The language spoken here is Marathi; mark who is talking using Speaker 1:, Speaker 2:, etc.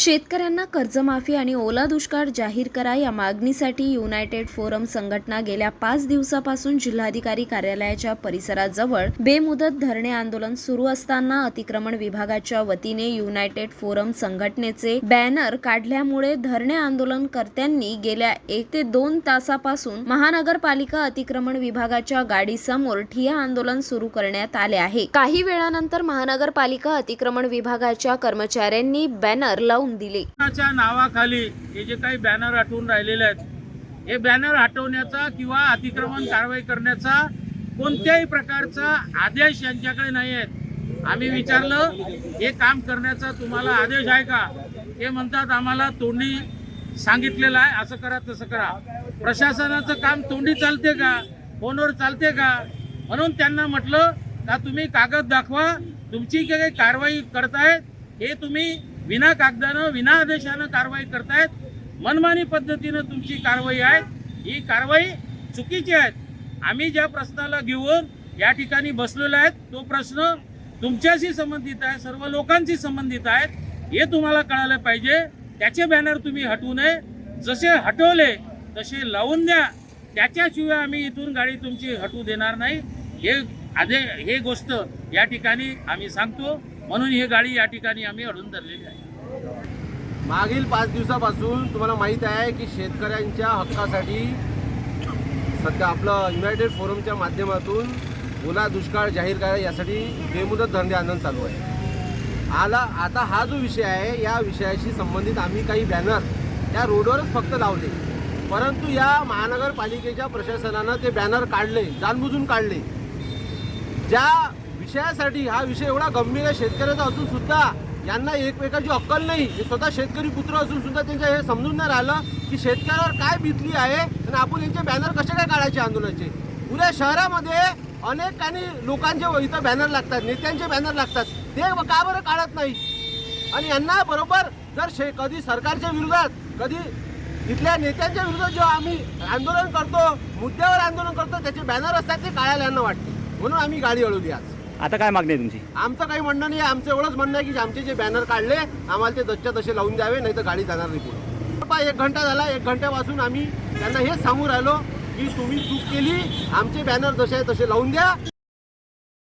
Speaker 1: शेतकऱ्यांना कर्जमाफी आणि ओला दुष्काळ जाहीर करा या मागणीसाठी युनायटेड फोरम संघटना गेल्या पाच दिवसापासून जिल्हाधिकारी कार्यालयाच्या परिसराजवळ बेमुदत धरणे आंदोलन सुरू असताना अतिक्रमण विभागाच्या वतीने युनायटेड फोरम संघटनेचे बॅनर काढल्यामुळे धरणे आंदोलनकर्त्यांनी गेल्या एक ते दोन तासापासून महानगरपालिका अतिक्रमण विभागाच्या गाडीसमोर ठिया आंदोलन सुरू करण्यात आले आहे. काही वेळानंतर महानगरपालिका अतिक्रमण विभागाच्या कर्मचाऱ्यांनी बॅनर लावून दिले.
Speaker 2: च्या नावाखाली हे जे काही बॅनर हटवून राहिलेले आहेत हे बॅनर हटवण्याचा किंवा अतिक्रमण कारवाई करण्याचा कोणत्याही प्रकारचा आदेश यांच्याकडे नाही आहेत. आम्ही विचारलं हे काम करण्याचा तुम्हाला आदेश आहे का? हे म्हणतात आम्हाला तोंडी सांगितलेलं आहे असं करा तसं करा. प्रशासनाचं काम तोंडी चालते का? फोनवर चालते का? म्हणून त्यांना म्हटलं का तुम्ही कागद दाखवा तुमची काही कारवाई करतायत हे तुम्ही विना कागदानं विना आदेशानं कारवाई करतायत. मनमानी पद्धतीनं तुमची कारवाई आहे. ही कारवाई चुकीची आहे. आम्ही ज्या प्रश्नाला घेऊन या ठिकाणी बसलेलो आहेत तो प्रश्न तुमच्याशी संबंधित आहे सर्व लोकांशी संबंधित आहेत हे तुम्हाला कळायला पाहिजे. त्याचे बॅनर तुम्ही हटवू नये. जसे हटवले तसे लावून द्या. त्याच्याशिवाय आम्ही इथून गाडी तुमची हटवू देणार नाही. हे आधे हे गोष्ट या ठिकाणी आम्ही सांगतो. म्हणून ही गाडी या ठिकाणी आम्ही अडून धरलेली आहे.
Speaker 3: मागील पाच दिवसापासून तुम्हाला माहीत आहे की शेतकऱ्यांच्या हक्कासाठी सध्या आपलं युनायटेड फोरमच्या माध्यमातून ओला दुष्काळ जाहीर करा यासाठी बेमुदत धंदे आंदोलन चालू आहे. आला आता हा जो विषय आहे या विषयाशी संबंधित आम्ही काही बॅनर त्या रोडवरच फक्त लावले. परंतु या महानगरपालिकेच्या प्रशासनानं ते बॅनर काढले जाणबुजून काढले. ज्या विषयासाठी हा विषय एवढा गंभीर आहे शेतकऱ्याचा असून सुद्धा यांना एकमेकाची अक्कल नाही. हे स्वतः शेतकरी पुत्र असून सुद्धा त्यांच्या हे समजून नाही राहिलं की शेतकऱ्यावर काय बितली आहे आणि आपण यांचे बॅनर कसे काय काढायचे आंदोलनाचे? पुऱ्या शहरामध्ये अनेकांनी लोकांचे इथं बॅनर लागतात नेत्यांचे बॅनर लागतात. ते का बरं काढत नाही? आणि यांना बरोबर जर शे कधी सरकारच्या विरोधात कधी इथल्या नेत्यांच्या विरोधात जेव्हा आम्ही आंदोलन करतो मुद्द्यावर आंदोलन करतो त्याचे बॅनर असतात ते काढायला यांना वाटते. म्हणून आम्ही गाडी अडवली आज.
Speaker 4: आता काय मागणी आहे तुमची?
Speaker 3: आमचं काही म्हणणं नाही आमचं एवढंच म्हणणं आहे की आमचे जे बॅनर काढले आम्हाला ते दसच्या तसे लावून द्यावे नाही तर गाडी जाणार नाही पुढे. पहा, एक घंटा झाला एक घंट्यापासून आम्ही त्यांना हेच सांगू राहिलो की तुम्ही चूक केली आमचे बॅनर जसे आहे तसे लावून द्या